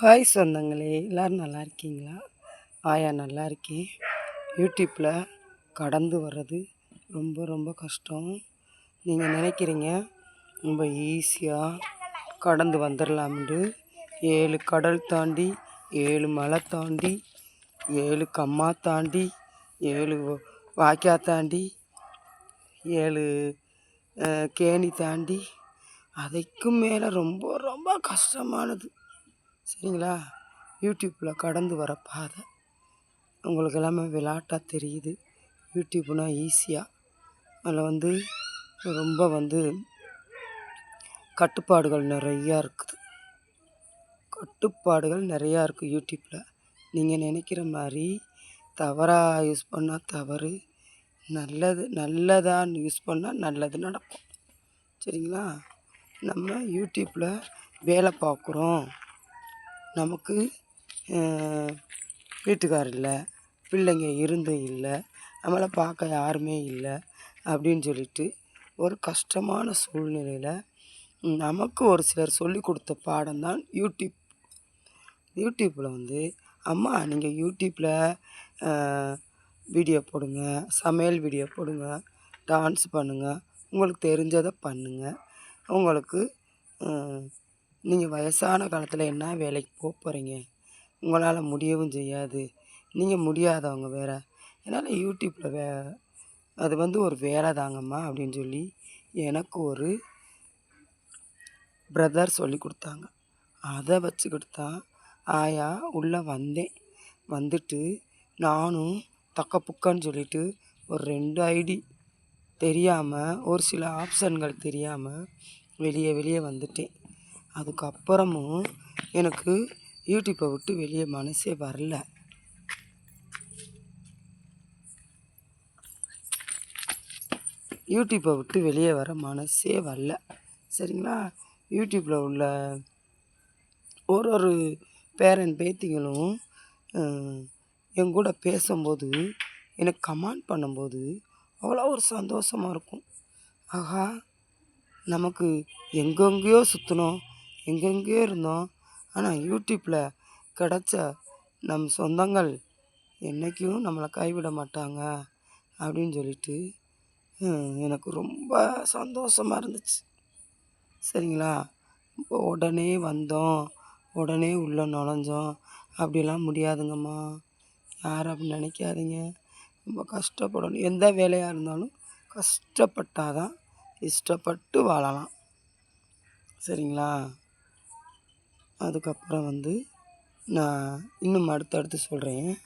Hi சொந்தங்களே எல்லோரும் நல்லா இருக்கீங்களா? ஆயா நல்லா இருக்கேன். யூடியூப்பில் கடந்து வர்றது ரொம்ப ரொம்ப கஷ்டம். நீங்கள் நினைக்கிறீங்க ரொம்ப ஈஸியாக கடந்து வந்துடலாம்னு ஏழு கடல் தாண்டி ஏழு மலை தாண்டி ஏழு கம்மா தாண்டி ஏழு வாய்க்கா தாண்டி ஏழு கேணி தாண்டி அதைக்கும் மேலே ரொம்ப ரொம்ப கஷ்டமானது. சரிங்களா? யூடியூப்பில் கடந்து வர பாதை. உங்களுக்கு எல்லாமே விளாட்டாக தெரியுது. யூடியூப்னால் ஈஸியாக அதில் வந்து ரொம்ப வந்து கட்டுப்பாடுகள் நிறையா இருக்குது. கட்டுப்பாடுகள் நிறையா இருக்குது யூடியூப்பில் நீங்கள் நினைக்கிற மாதிரி தவறாக யூஸ் பண்ணால் தவறு. நல்லது நல்லதாக யூஸ் பண்ணால் நல்லது நடக்கும். சரிங்களா? நம்ம யூடியூப்பில் வேலை பார்க்குறோம். நமக்கு வீட்டுக்கார் இல்லை பிள்ளைங்க இருந்தும் இல்லை நம்மளை பார்க்க யாருமே இல்லை அப்படின்னு சொல்லிட்டு ஒரு கஷ்டமான சூழ்நிலையில் நமக்கு ஒரு சிலர் சொல்லி கொடுத்த பாடம் தான் யூடியூப். யூடியூப்பில் வந்து அம்மா நீங்கள் யூடியூப்பில் வீடியோ போடுங்க சமையல் வீடியோ போடுங்க டான்ஸ் பண்ணுங்கள் உங்களுக்கு தெரிஞ்சதை பண்ணுங்கள் உங்களுக்கு நீங்கள் வயசான காலத்தில் என்ன வேலைக்கு போக போகிறீங்க உங்களால் முடியவும் செய்யாது. நீங்கள் முடியாதவங்க வேறு. என்னால் யூடியூப்பில் வே அது வந்து ஒரு வேலை தாங்கம்மா அப்படின்னு சொல்லி எனக்கு ஒரு பிரதர் சொல்லி கொடுத்தாங்க. அதை வச்சுக்கிட்டு தான் ஆயா உள்ளே வந்தேன். வந்துட்டு நானும் தக்க புக்கன்னு சொல்லிட்டு ஒரு ரெண்டு ஐடி தெரியாமல் ஒரு சில ஆப்ஷன்கள் தெரியாமல் வெளியே வெளியே வந்துட்டேன். அதுக்கப்புறமும் எனக்கு யூடியூப்பை விட்டு வெளியே மனசே வரல. யூடியூப்பை விட்டு வெளியே வர மனசே வரல. சரிங்களா? யூடியூப்பில் உள்ள ஒரு ஒரு பேரன் பேத்திகளும் என் கூட பேசும்போது எனக்கு கமெண்ட் பண்ணும்போது அவ்வளோ ஒரு சந்தோஷமாக இருக்கும். ஆகா நமக்கு எங்கெங்கேயோ சுற்றினோம் எங்கெங்கேயோ இருந்தோம். ஆனால் யூடியூப்பில் கிடச்ச நம் சொந்தங்கள் என்றைக்கும் நம்மளை கைவிட மாட்டாங்க அப்படின்னு சொல்லிட்டு எனக்கு ரொம்ப சந்தோஷமாக இருந்துச்சு. சரிங்களா? இப்போ உடனே வந்தோம். உடனே உள்ளே நுழைஞ்சோம். அப்படிலாம் முடியாதுங்கம்மா. யார் அப்படி நினைக்காதீங்க. ரொம்ப கஷ்டப்படணும். எந்த வேலையாக இருந்தாலும் கஷ்டப்பட்டால் தான் இஷ்டப்பட்டு வாழலாம். சரிங்களா? அதுக்கப்புறம் வந்து நான் இன்னும் அடுத்தடுத்து சொல்கிறேன்.